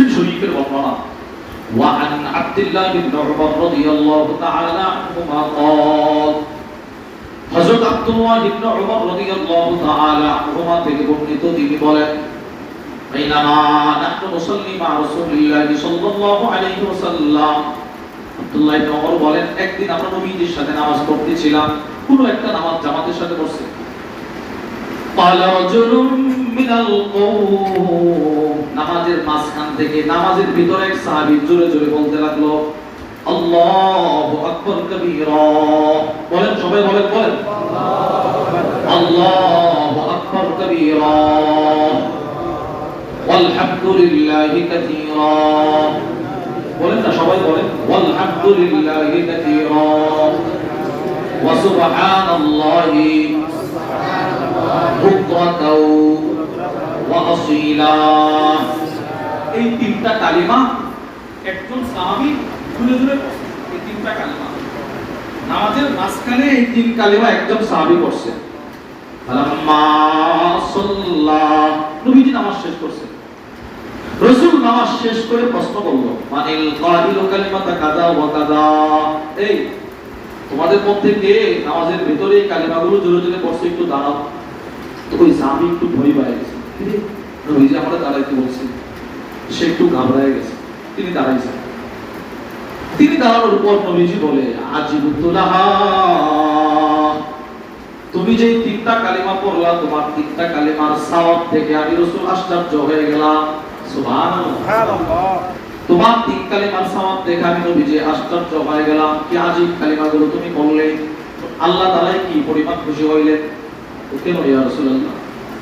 মুসলিম শরীফের বর্ণনা وعن عبد الله بن عمر رضي الله تعالى عنهما قال হযরত আব্দুল্লাহ ইবনে উমর রাদিয়াল্লাহু তাআলা আনহুমা থেকে বর্ণিত তিনি বলেন بينما نحن نصلي مع رسول الله صلى الله عليه وسلم আব্দুল্লাহ ইবনে ওমর বলেন একদিন আমরা নবীজির সাথে নামাজ পড়তেছিলাম কোনো একটা নামাজ জামাতের সাথে পড়ছে قال رجل من القوم নামাজের মাঝখান থেকে নামাজের ভিতরে এক সাহাবি জোরে জোরে বলতে লাগল, আল্লাহু আকবার কবীরা। বলেন, সবাই বলেন বলেন। আল্লাহু আকবার কবীরা। আলহামদুলিল্লাহি কাসীরা। বলেন না, সবাই বলেন আলহামদুলিল্লাহি কাসীরা। ওয়া সুবহানাল্লাহি ওয়াসিলা এই তিনটা কালিমা একজন সাহাবী জুড়ে জুড়ে এই তিনটা কালিমা। নামাজের মাঝখানে এই তিন কালিমা একদম সাহাবী করছে আলাম্মা সাল্লাহ নবীজি নামাজ শেষ করছে। রসুল নামাজ শেষ করে প্রশ্ন করল মানে কালিমাতা কাদা ওয়া কাদা। এই তোমাদের মধ্যে কে নামাজের ভেতরে কালিমাগুলো জোরে জোরে পড়ছে একটু দাঁড়াও। তো ওই সাহাবী একটু ভয় পায়। গেছে নবীজি আমরা দাঁড়াইতে বলছি। সে একটু ঘাবড়ায় গেছে। তিনি দাঁড়াইছেন। তিনি দাঁড়ানোর পর নবীজি বলে তুমি যে তিনটা কালিমা পড়লা তোমার তিনটা কালিমার সওয়াব থেকে আমি রাসূল আশ্চর্য হয়ে গেলাম। সুবহানাল্লাহ। তোমার তিন কালিমার সওয়াব দেখে আমি নবীজি আশ্চর্য হয়ে গেলাম। কি আজীব কালিমাগুলো তুমি বললে? আল্লাহ তাআলা কি পরিমাণ খুশি হইলেন? কেন ইয়া রাসূলুল্লাহ?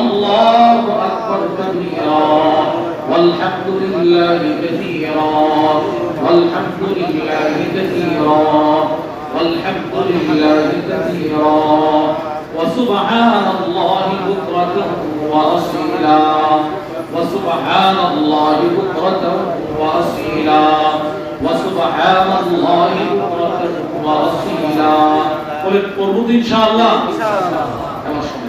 الله أكبر كبيرا والحمد لله كثيرا والحمد لله كثيرا والحمد لله كثيرا وسبحان الله بكرة وأصيلا وسبحان الله بكرة وأصيلا وسبحان الله بكرة وأصيلا قلت قربت إن شاء الله إن شاء الله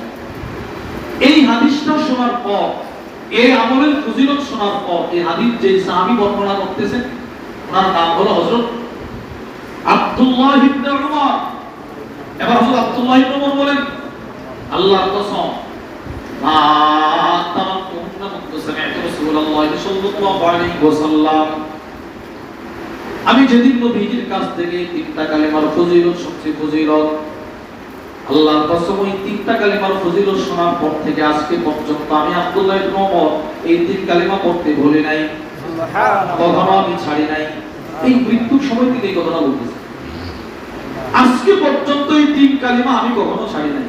এই হাদিসটা শোনার পর, এই আমলের ফজিলত শোনার পর, এই হাদিস যে সাহাবী বর্ণনা করতেছেন ওনার নাম হলো হযরত আব্দুল্লাহ ইবনে উমর। এবার হযরত আব্দুল্লাহ ইবনে উমর বলেন, আল্লাহর কসম, মা তামাক্তু মুনতু সামি'তু রাসূলুল্লাহ সাল্লাল্লাহু আলাইহি ওয়াসাল্লাম। আমি যেদিন নবীজির কাছ থেকে তিনটা কালেমার ফজিলত, সবচেয়ে ফজিলত আল্লাহর কসম ওই তিনটা কালিমার ফজিলত শোনার পর থেকে আজকে পর্যন্ত আমি আব্দুল্লাহ ইবনে ওমর এই তিন কালিমা পড়তে ভুলি নাই কখনো আমি ছাড়ি নাই। এই মৃত্যুর সময় থেকে এই কথাটা বলতেছি আজকে পর্যন্ত এই তিন কালিমা আমি কখনো ছাড়ি নাই।